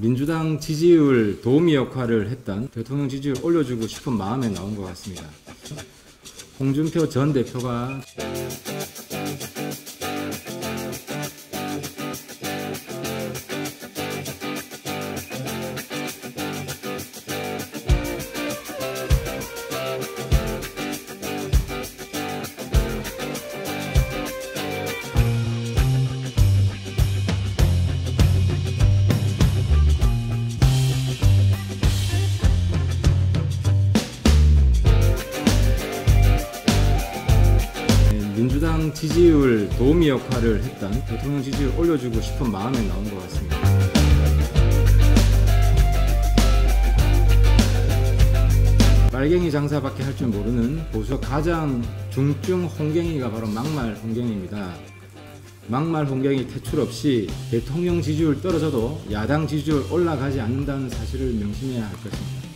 민주당 지지율 도우미 역할을 했던 대통령 지지율 올려주고 싶은 마음에 나온 것 같습니다. 홍준표 전 대표가 민주당 지지율 도우미 역할을 했던 대통령 지지율 올려주고 싶은 마음에 나온 것 같습니다. 빨갱이 장사밖에 할 줄 모르는 보수 가장 중증 홍갱이가 바로 막말 홍갱입니다. 막말 홍갱이 퇴출 없이 대통령 지지율 떨어져도 야당 지지율 올라가지 않는다는 사실을 명심해야 할 것입니다.